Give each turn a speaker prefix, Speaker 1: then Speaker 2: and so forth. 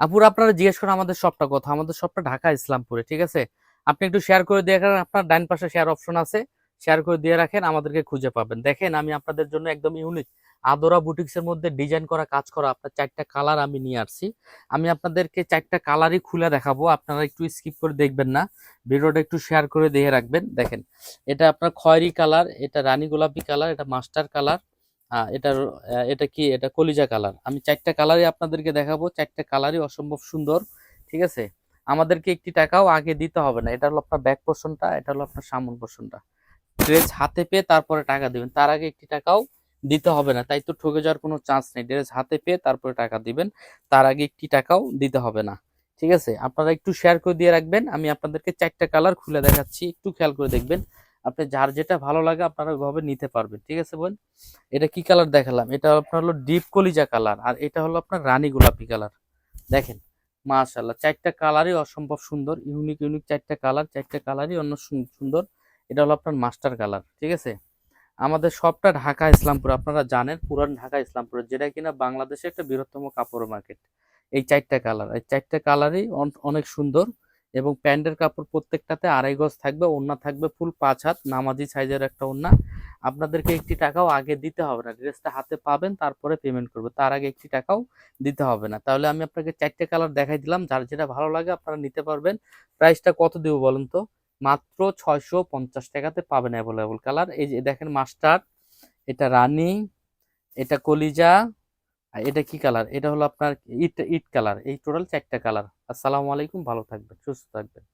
Speaker 1: আপুর আপনারা জিজ্ঞেস করেন আমাদের শপটা কথা। আমাদের শপটা ঢাকা, ইসলামপুরে, ঠিক আছে? আপনি একটু শেয়ার করে দিয়ে রাখেন, আপনার ডাইন পাশে শেয়ার অপশন আছে। শেয়ার করে দিয়ে রাখেন, আমাদেরকে খুঁজে পাবেন। দেখেন, আমি আপনাদের জন্য একদম ইউনিক আদরা বুটিক্সের মধ্যে ডিজাইন করা, কাজ করা আপনার চারটা কালার আমি নিয়ে আসছি। আমি আপনাদেরকে চারটা কালারই খুলে দেখাবো, আপনারা একটু স্কিপ করে দেখবেন না। ভিডিওটা একটু শেয়ার করে দিয়ে রাখবেন। দেখেন, এটা আপনার খয়েরি কালার এটা রানী গোলাপি কালার এটা মাস্টার কালার আহ, এটা এটা কি? এটা কলিজা কালার। আমি চারটা কালারই আপনাদেরকে দেখাবো। চারটা কালারই অসম্ভব সুন্দর ঠিক আছে? আমাদেরকে একটি টাকাও আগে দিতে হবে না। এটা হলো আপনার ব্যাক পোর্শনটা এটা হলো আপনার সামন পোর্শনটা ড্রেস হাতে পেয়ে তারপরে টাকা দিবেন। তার আগে একটি টাকাও দিতে হবে না। তাই তো ঠকে যাওয়ার কোনো চান্স নেই। ড্রেস হাতে পেয়ে তারপরে টাকা দিবেন। তার আগে একটি টাকাও দিতে হবে না। ঠিক আছে? আপনারা একটু শেয়ার করে দিয়ে রাখবেন। আমি আপনাদেরকে চারটা কালার খুলে দেখাচ্ছি। একটু খেয়াল করে দেখবেন। আপনি যার যেটা ভালো লাগে আপনারা ওইভাবে নিতে পারবেন, ঠিক আছে বোন? এটা কি কালার দেখালাম? এটা আপনার হলো ডিপ কলিজা কালার আর এটা হলো আপনার রানী গোলাপি কালার দেখেন মাশাল্লাহ চারটা কালারই অসম্ভব সুন্দর ইউনিক ইউনিক চারটা কালার চারটা কালারই অন্য সুন্দর। এটা হলো আপনার মাস্টার কালার ঠিক আছে? আমাদের সবটা ঢাকা, ইসলামপুর, আপনারা জানেন পুরান ঢাকা, ইসলামপুর, যেটা কিনা বাংলাদেশে একটা বৃহত্তম কাপড় মার্কেট এই চারটা কালার এই চারটা কালারই অনেক সুন্দর। এবং প্যান্টের কাপড় প্রত্যেকটাতে আড়াই গজ থাকবে, ওড়না থাকবে ফুল পাঁচ হাত, নামাজি সাইজের একটা ওড়না। আপনাদেরকে একটি টাকাও আগে দিতে হবে না, ড্রেসটা হাতে পাবেন, তারপরে পেমেন্ট করবে। তার আগে একটি টাকাও দিতে হবে না। তাহলে আমি আপনাকে চারটে কালার দেখাই দিলাম, যার যেটা ভালো লাগে আপনারা নিতে পারবেন। প্রাইসটা কত দিব বলুন তো? মাত্র ছয়শো পঞ্চাশ টাকাতে পাবেন অ্যাভেলেবল কালার। এই যে দেখেন মাস্টার এটা রানি, এটা কলিজা আর এটা কি কালার? এটা হলো আপনার ইট ইট কালার। এই টোটাল চারটা কালার। আসসালামু আলাইকুম, ভালো থাকবেন, সুস্থ থাকবেন।